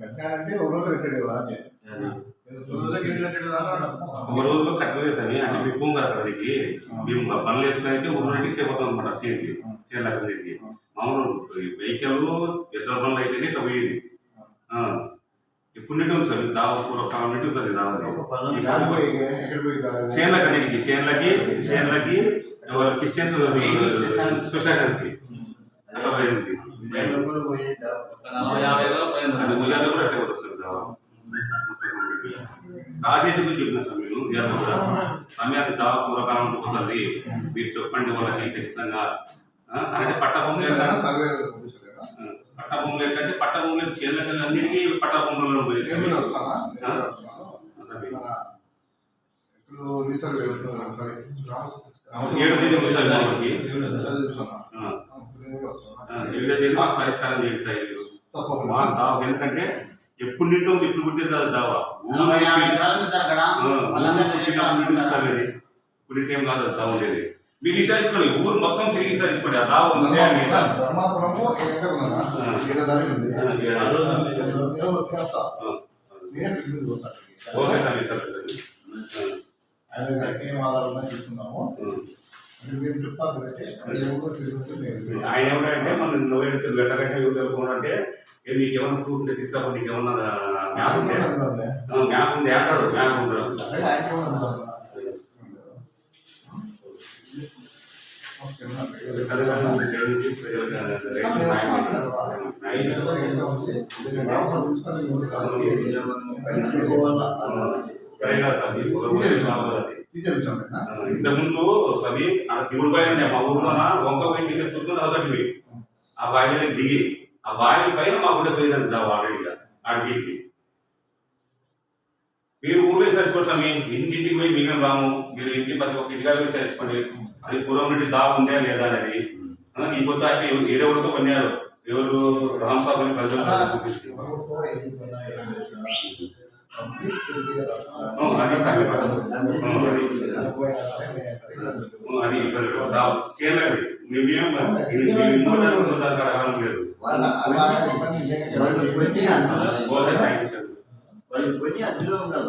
కట్టాలంటే ఒక రోజు కట్టాడు కదా ఒక రోజులో కట్టలేదు సార్ అంటే మీ భూమి కదా అక్కడికి. మేము పనులు వేసుకుని ఒక రోజుకి చేపోతాం అనమాట సీఎంకి. సీఎం దగ్గరికి మామూలు వెహికల్ ఇద్దరు పనులు అయితేనే ఇట్లా పోయేది. ఇప్పుడు నిండు ఉంది సార్. దావ ఒక కాలం నిండు ఉంటుంది. చేన్లకి అన్నిటికి చేన్లకి చేన్లకి క్రిస్టియన్స్ సొసైటీకి అట్లా పోయింది. అది ఉయ్యాల కూడా అట్లా కూడా వస్తుంది రాసేసి గురించి చెప్పిన ఉయ్యాల కూడా సమయానికి దావ పూర్వకాలం ఉండిపోతుంది మీరు చెప్పండి వాళ్ళకి ఖచ్చితంగా. అంటే పట్ట భూములు సరే, ఏంటంటే సర్వే పంపిస్తలేదా? పట్ట భూములు ఏంటంటే పట్ట భూములు చేన్లకి అన్నిటికీ ఏడు తేదీ ఒకసారి ఏడో పరిష్కారం చేయండి సార్ తప్పకుండా. మా దావ ఎందుకంటే ఎప్పుడు నిండు ఇప్పుడు పుట్టింది అది దావా. చేస్తారు. ఇప్పుడు టైం కాదు అది దావ ఉండేది మీరు విచారించుకోండి ఊరు మొత్తం తిరిగి విచారించుకోండి ఆ దావ ఉందే. అని ధర్మాపురము. ఓకే సార్ ఆయన ఏం ఆధారాలు ఉన్నాయో తీసుకుందాము. అది మీరు చెప్తాను కాబట్టి, అది ఎవరో తీసుకుంటే నేను- ఆయన ఏమంటే మన నువ్వు వెళ్ళకంటే ఎవరు తెలుసుకోవాలంటే ఏ నీకు ఏమైనా ప్రూఫ్ ఉంటే తీసుకురా నీకు ఏమన్నా మ్యాప్ ఉంటే ఆ, మ్యాప్ ఉంది అంటాడు మ్యాప్ ఉంది అదే ఆయనకే ఉన్నది. తీసేసామేనా? ఇంతకుముందు సవి దిగుడు బావి ఉండే మా ఊర్లో వంక పోయి తీసి చూసుకుని అవతటి ఆ బావిలో దిగి ఆ బావి పైన మా గుడ్డ పోయింది ఆల్రెడీగా ఆడికి మీరు సరిపోతాం మీ ఇంటింటికి పోయి మేమేం రాము? మీరు ఇంటి ప్రతి ఒక్క ఇంటిగా పోయి సరిపోండి. అది పూర్వం నుండి దా ఉందా లేదా అనేది. ఈ కొత్త వేరే వాళ్ళతో కొన్నాడు ఎవరు రామసాబు అని అది చేయలేదు మేమేం ఇంకోటి రెండో దానికి అడగాలని లేదు వాళ్ళ అందులో ఉండాలి